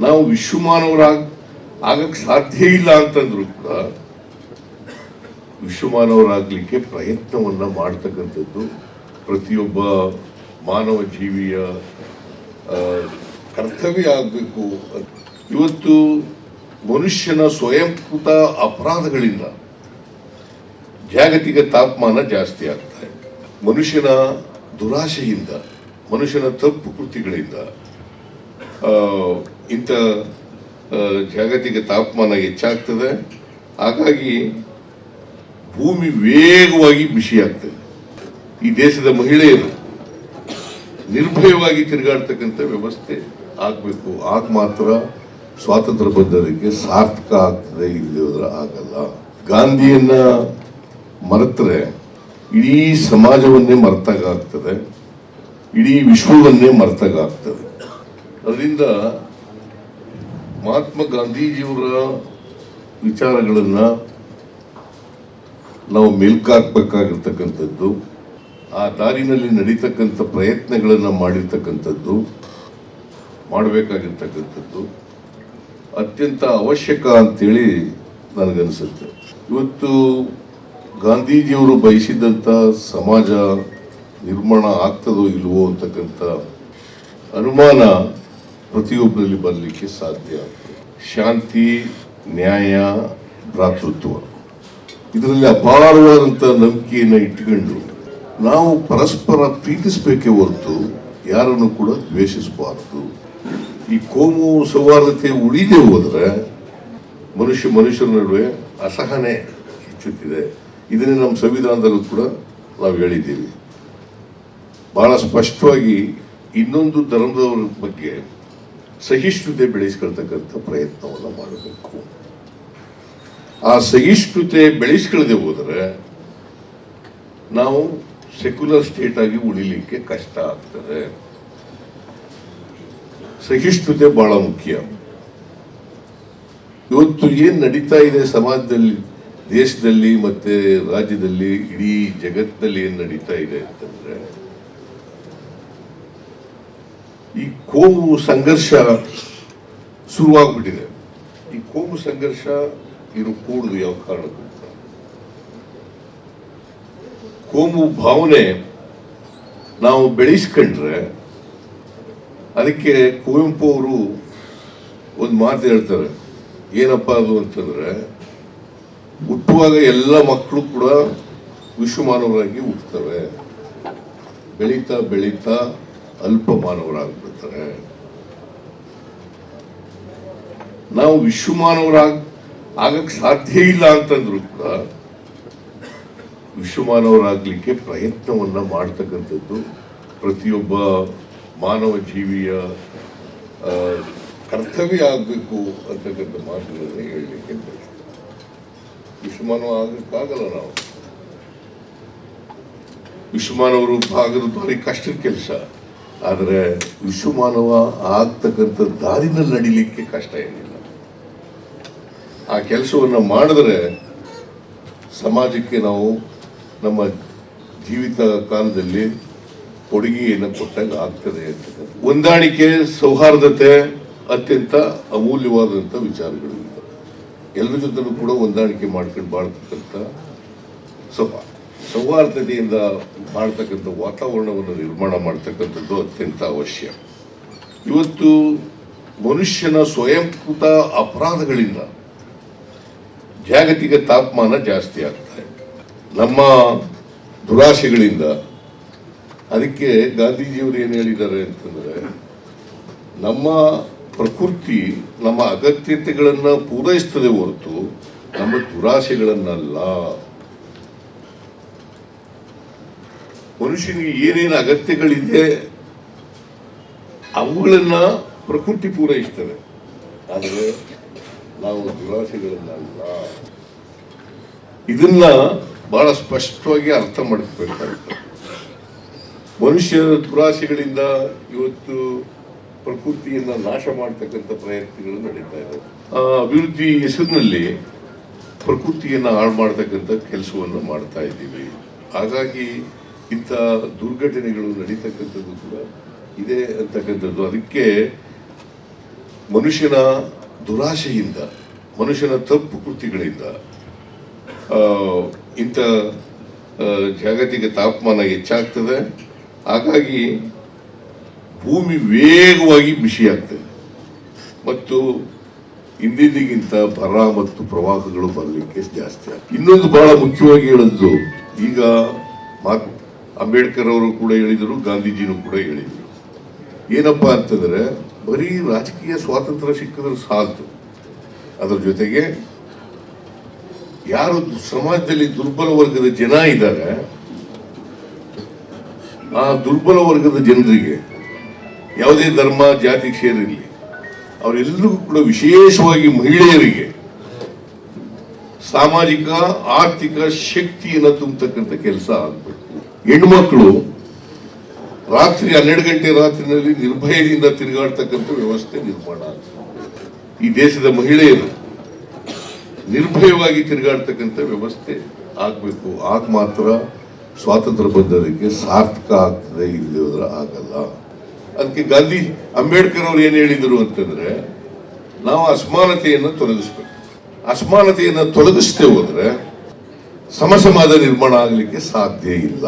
ನಾವು ವಿಶ್ವಮಾನವರಾಗ ಆಗಕ್ಕೆ ಸಾಧ್ಯ ಇಲ್ಲ ಅಂತಂದ್ರು ಕೂಡ ವಿಶ್ವಮಾನವರಾಗಲಿಕ್ಕೆ ಪ್ರಯತ್ನವನ್ನ ಮಾಡ್ತಕ್ಕಂಥದ್ದು ಪ್ರತಿಯೊಬ್ಬ ಮಾನವ ಜೀವಿಯ ಕರ್ತವ್ಯ ಆಗಬೇಕು ಇವತ್ತು ಮನುಷ್ಯನ ಸ್ವಯಂಕೃತ ಅಪರಾಧಗಳಿಂದ ಜಾಗತಿಕ ತಾಪಮಾನ ಜಾಸ್ತಿ ಆಗ್ತಾ ಇದೆ. ಮನುಷ್ಯನ ದುರಾಶೆಯಿಂದ, ಮನುಷ್ಯನ ತಪ್ಪು ಕೃತಿಗಳಿಂದ ಇಂಥ ಜಾಗತಿಕ ತಾಪಮಾನ ಹೆಚ್ಚಾಗ್ತದೆ. ಹಾಗಾಗಿ ಭೂಮಿ ವೇಗವಾಗಿ ಬಿಸಿಯಾಗ್ತದೆ. ಈ ದೇಶದ ಮಹಿಳೆಯರು ನಿರ್ಭಯವಾಗಿ ತಿರುಗಾಡ್ತಕ್ಕಂಥ ವ್ಯವಸ್ಥೆ ಆಗಬೇಕು. ಆಗ ಮಾತ್ರ ಸ್ವಾತಂತ್ರ್ಯ ಬಂದದಕ್ಕೆ ಸಾರ್ಥಕ ಆಗ್ತದೆ ಇಲ್ಲಿ ಹೋದ್ರೆ ಆಗಲ್ಲ. ಗಾಂಧಿಯನ್ನ ಮರೆತರೆ ಇಡೀ ಸಮಾಜವನ್ನೇ ಮರೆತಾಗ ಆಗ್ತದೆ ಇಡೀ ವಿಶ್ವವನ್ನೇ ಮರೆತಾಗ ಆಗ್ತದೆ ಅದರಿಂದ ಮಹಾತ್ಮ ಗಾಂಧೀಜಿಯವರ ವಿಚಾರಗಳನ್ನು ನಾವು ಮೆಲ್ಕಾಕ್ಬೇಕಾಗಿರ್ತಕ್ಕಂಥದ್ದು, ಆ ದಾರಿನಲ್ಲಿ ನಡೀತಕ್ಕಂಥ ಪ್ರಯತ್ನಗಳನ್ನು ಮಾಡಿರ್ತಕ್ಕಂಥದ್ದು, ಮಾಡಬೇಕಾಗಿರ್ತಕ್ಕಂಥದ್ದು ಅತ್ಯಂತ ಅವಶ್ಯಕ ಅಂತೇಳಿ ನನಗನ್ಸುತ್ತೆ. ಇವತ್ತು ಗಾಂಧೀಜಿಯವರು ಬಯಸಿದಂಥ ಸಮಾಜ ನಿರ್ಮಾಣ ಆಗ್ತದೋ ಇಲ್ವೋ ಅಂತಕ್ಕಂಥ ಅನುಮಾನ ಪ್ರತಿಯೊಬ್ಬರಲ್ಲಿ ಬರಲಿಕ್ಕೆ ಸಾಧ್ಯ ಶಾಂತಿ, ನ್ಯಾಯ, ಭ್ರಾತೃತ್ವ. ಇದರಲ್ಲಿ ಅಪಾರವಾದಂಥ ನಂಬಿಕೆಯನ್ನು ಇಟ್ಕೊಂಡು ನಾವು ಪರಸ್ಪರ ಪ್ರೀತಿಸಬೇಕೇ ಹೊರತು ಯಾರನ್ನು ಕೂಡ ದ್ವೇಷಿಸಬಾರದು. ಈ ಕೋಮು ಸೌಹಾರ್ದತೆ ಉಳಿದೇ ಹೋದರೆ ಮನುಷ್ಯ ಮನುಷ್ಯರ ನಡುವೆ ಅಸಹನೆ ಹೆಚ್ಚುತ್ತಿದೆ. ಇದನ್ನೇ ನಮ್ಮ ಸಂವಿಧಾನದಲ್ಲೂ ಕೂಡ ನಾವು ಹೇಳಿದ್ದೀವಿ. ಬಹಳ ಸ್ಪಷ್ಟವಾಗಿ ಇನ್ನೊಂದು ಧರ್ಮದವರ ಬಗ್ಗೆ ಸಹಿಷ್ಣುತೆ ಬೆಳೆಸ್ಕೊಳ್ತಕ್ಕಂಥ ಪ್ರಯತ್ನವನ್ನು ಮಾಡಬೇಕು. ಆ ಸಹಿಷ್ಣುತೆ ಬೆಳೆಸ್ಕೊಳ್ಳದೆ ಹೋದರೆ ನಾವು ಸೆಕ್ಯುಲರ್ ಸ್ಟೇಟ್ ಆಗಿ ಉಳಿಲಿಕ್ಕೆ ಕಷ್ಟ ಆಗ್ತದೆ. ಸಹಿಷ್ಣುತೆ ಬಹಳ ಮುಖ್ಯ. ಇವತ್ತು ಏನ್ ನಡೀತಾ ಇದೆ ಸಮಾಜದಲ್ಲಿ, ದೇಶದಲ್ಲಿ ಮತ್ತೆ ರಾಜ್ಯದಲ್ಲಿ, ಇಡೀ ಜಗತ್ತಿನಲ್ಲಿ ಏನ್ ನಡೀತಾ ಇದೆ ಅಂತಂದ್ರೆ ಈ ಕೋಮು ಸಂಘರ್ಷ ಶುರುವಾಗ್ಬಿಟ್ಟಿದೆ. ಈ ಕೋಮು ಸಂಘರ್ಷ ಇರು ಕೂಡುದು ಯಾವ ಕಾರಣಕ್ಕೂ ಕೋಮು ಭಾವನೆ ನಾವು ಬೆಳೆಸ್ಕೊಂಡ್ರೆ ಅದಕ್ಕೆ ಕುವೆಂಪು ಅವರು ಒಂದು ಮಾತು ಹೇಳ್ತಾರೆ. ಏನಪ್ಪ ಅದು ಅಂತಂದ್ರೆ, ಹುಟ್ಟುವಾಗ ಎಲ್ಲ ಮಕ್ಕಳು ಕೂಡ ವಿಶ್ವಮಾನವರಾಗಿ ಹುಟ್ಟುತ್ತವೆ. ಬೆಳೀತಾ ಬೆಳೀತಾ ಅಲ್ಪ ಮಾನವರಾಗ್ಬಿಡ್ತಾರೆ. ನಾವು ವಿಶ್ವಮಾನವರಾಗ ಆಗಕ್ಕೆ ಸಾಧ್ಯ ಇಲ್ಲ ಅಂತಂದ್ರು ಕೂಡ ವಿಶ್ವಮಾನವರಾಗಲಿಕ್ಕೆ ಪ್ರಯತ್ನವನ್ನ ಮಾಡ್ತಕ್ಕಂಥದ್ದು ಪ್ರತಿಯೊಬ್ಬ ಮಾನವ ಜೀವಿಯ ಕರ್ತವ್ಯ ಆಗಬೇಕು ಅಂತಕ್ಕಂಥ ಮಾತುಗಳನ್ನ ಹೇಳಲಿಕ್ಕೆ. ವಿಶ್ವಮಾನವ ಆಗಕ್ಕಾಗಲ್ಲ ನಾವು. ವಿಶ್ವಮಾನವರು ಭಾಗದ ಭಾರಿ ಕಷ್ಟದ ಕೆಲಸ. ಆದರೆ ವಿಶ್ವಮಾನವ ಆಗ್ತಕ್ಕಂಥ ದಾರಿನಲ್ಲಿ ನಡಿಲಿಕ್ಕೆ ಕಷ್ಟ ಏನಿಲ್ಲ. ಆ ಕೆಲಸವನ್ನು ಮಾಡಿದ್ರೆ ಸಮಾಜಕ್ಕೆ ನಾವು ನಮ್ಮ ಜೀವಿತ ಕಾಲದಲ್ಲಿ ಕೊಡುಗೆಯನ್ನು ಕೊಟ್ಟಾಗ ಆಗ್ತದೆ ಹೊಂದಾಣಿಕೆ, ಸೌಹಾರ್ದತೆ ಅತ್ಯಂತ ಅಮೂಲ್ಯವಾದಂಥ ವಿಚಾರಗಳು. ಎಲ್ಲರ ಜೊತೆಲೂ ಕೂಡ ಹೊಂದಾಣಿಕೆ ಮಾಡ್ಕೊಂಡು ಬಾಳ್ತಕ್ಕಂಥ ಸೌಹಾರ್ದ ಸೌಹಾರ್ದತೆಯಿಂದ ಮಾಡ್ತಕ್ಕಂಥ ವಾತಾವರಣವನ್ನು ನಿರ್ಮಾಣ ಮಾಡ್ತಕ್ಕಂಥದ್ದು ಅತ್ಯಂತ ಅವಶ್ಯ. ಇವತ್ತು ಮನುಷ್ಯನ ಸ್ವಯಂಕೃತ ಅಪರಾಧಗಳಿಂದ ಜಾಗತಿಕ ತಾಪಮಾನ ಜಾಸ್ತಿ ಆಗ್ತಾ ಇದೆ. ನಮ್ಮ ದುರಾಶೆಗಳಿಂದ. ಅದಕ್ಕೆ ಗಾಂಧೀಜಿಯವರು ಏನು ಹೇಳಿದ್ದಾರೆ ಅಂತಂದರೆ, ನಮ್ಮ ಪ್ರಕೃತಿ, ನಮ್ಮ ಅಗತ್ಯತೆಗಳನ್ನು ಪೂರೈಸ್ತದೆ ಹೊರತು ನಮ್ಮ ದುರಾಶೆಗಳನ್ನಲ್ಲ. ಮನುಷ್ಯನಿಗೆ ಏನೇನು ಅಗತ್ಯಗಳಿದೆ ಅವುಗಳನ್ನ ಪ್ರಕೃತಿ ಪೂರೈಸ್ತವೆ ಆದರೆ ನಾವು ದುರಾಸೆಗಳನ್ನಲ್ಲ. ಇದನ್ನ ಬಹಳ ಸ್ಪಷ್ಟವಾಗಿ ಅರ್ಥ ಮಾಡಿಸ್ಬೇಕಾಗುತ್ತೆ ಮನುಷ್ಯ ದುರಾಸೆಗಳಿಂದ ಇವತ್ತು ಪ್ರಕೃತಿಯನ್ನ ನಾಶ ಮಾಡ್ತಕ್ಕಂಥ ಪ್ರಯತ್ನಗಳು ನಡೀತಾ ಇದೆ ಆ, ಅಭಿವೃದ್ಧಿ ಹೆಸರಿನಲ್ಲಿ ಪ್ರಕೃತಿಯನ್ನ ಹಾಳು ಮಾಡ್ತಕ್ಕಂಥ ಕೆಲಸವನ್ನು ಮಾಡ್ತಾ ಇದ್ದೀವಿ. ಹಾಗಾಗಿ ಇಂಥ ದುರ್ಘಟನೆಗಳು ನಡೀತಕ್ಕಂಥದ್ದು ಕೂಡ ಇದೆ ಅಂತಕ್ಕಂಥದ್ದು. ಅದಕ್ಕೆ ಮನುಷ್ಯನ ದುರಾಶೆಯಿಂದ, ಮನುಷ್ಯನ ತಪ್ಪು ಕೃತಿಗಳಿಂದ ಇಂಥ ಜಾಗತಿಕ ತಾಪಮಾನ ಹೆಚ್ಚಾಗ್ತದೆ. ಹಾಗಾಗಿ ಭೂಮಿ ವೇಗವಾಗಿ ಬಿಸಿಯಾಗ್ತದೆ. ಮತ್ತು ಹಿಂದಿಂದಿಗಿಂತ ಬರ ಮತ್ತು ಪ್ರವಾಹಗಳು ಬರಲಿಕ್ಕೆ ಜಾಸ್ತಿ ಆಗ್ತದೆ. ಇನ್ನೊಂದು ಬಹಳ ಮುಖ್ಯವಾಗಿ ಹೇಳದ್ದು ಈಗ ಮಾತ್ ಅಂಬೇಡ್ಕರ್ ಅವರು ಕೂಡ ಹೇಳಿದರು, ಗಾಂಧೀಜಿನೂ ಕೂಡ ಹೇಳಿದರು. ಏನಪ್ಪ ಅಂತಂದ್ರೆ, ಬರೀ ರಾಜಕೀಯ ಸ್ವಾತಂತ್ರ್ಯ ಸಿಕ್ಕಿದ್ರೆ ಸಾಲ್ತು ಅದರ ಜೊತೆಗೆ, ಯಾರು ಸಮಾಜದಲ್ಲಿ ದುರ್ಬಲ ವರ್ಗದ ಜನ ಇದ್ದಾರೆ, ಆ ದುರ್ಬಲ ವರ್ಗದ ಜನರಿಗೆ ಯಾವುದೇ ಧರ್ಮ, ಜಾತಿ ಸೇರಿರಲಿ ಅವರೆಲ್ಲರಿಗೂ ಕೂಡ ವಿಶೇಷವಾಗಿ ಮಹಿಳೆಯರಿಗೆ ಸಾಮಾಜಿಕ, ಆರ್ಥಿಕ ಶಕ್ತಿಯನ್ನು ತುಂಬತಕ್ಕಂಥ ಕೆಲಸ ಆಗಬೇಕು. ಹೆಣ್ಮಕ್ಳು ರಾತ್ರಿ ಹನ್ನೆರಡು ಗಂಟೆ ರಾತ್ರಿನಲ್ಲಿ ನಿರ್ಭಯದಿಂದ ತಿರುಗಾಡ್ತಕ್ಕಂಥ ವ್ಯವಸ್ಥೆ ನಿರ್ಮಾಣ. ಈ ದೇಶದ ಮಹಿಳೆಯರು ನಿರ್ಭಯವಾಗಿ ತಿರುಗಾಡ್ತಕ್ಕಂಥ ವ್ಯವಸ್ಥೆ ಆಗಬೇಕು. ಆಗ ಮಾತ್ರ ಸ್ವಾತಂತ್ರ್ಯ ಬಂದದಕ್ಕೆ ಸಾರ್ಥಕ ಆಗ್ತದೆ, ಇಲ್ಲದೆ ಹೋದ್ರೆ ಆಗಲ್ಲ. ಅದಕ್ಕೆ ಗಾಂಧಿ ಅಂಬೇಡ್ಕರ್ ಅವರು ಏನು ಹೇಳಿದರು ಅಂತಂದ್ರೆ, ನಾವು ಅಸಮಾನತೆಯನ್ನು ತೊಲಗಿಸ್ಬೇಕು. ಅಸಮಾನತೆಯನ್ನು ತೊಲಗಿಸ್ತೇ ಹೋದ್ರೆ ಸಮಸಮಾಜ ನಿರ್ಮಾಣ ಆಗಲಿಕ್ಕೆ ಸಾಧ್ಯ ಇಲ್ಲ.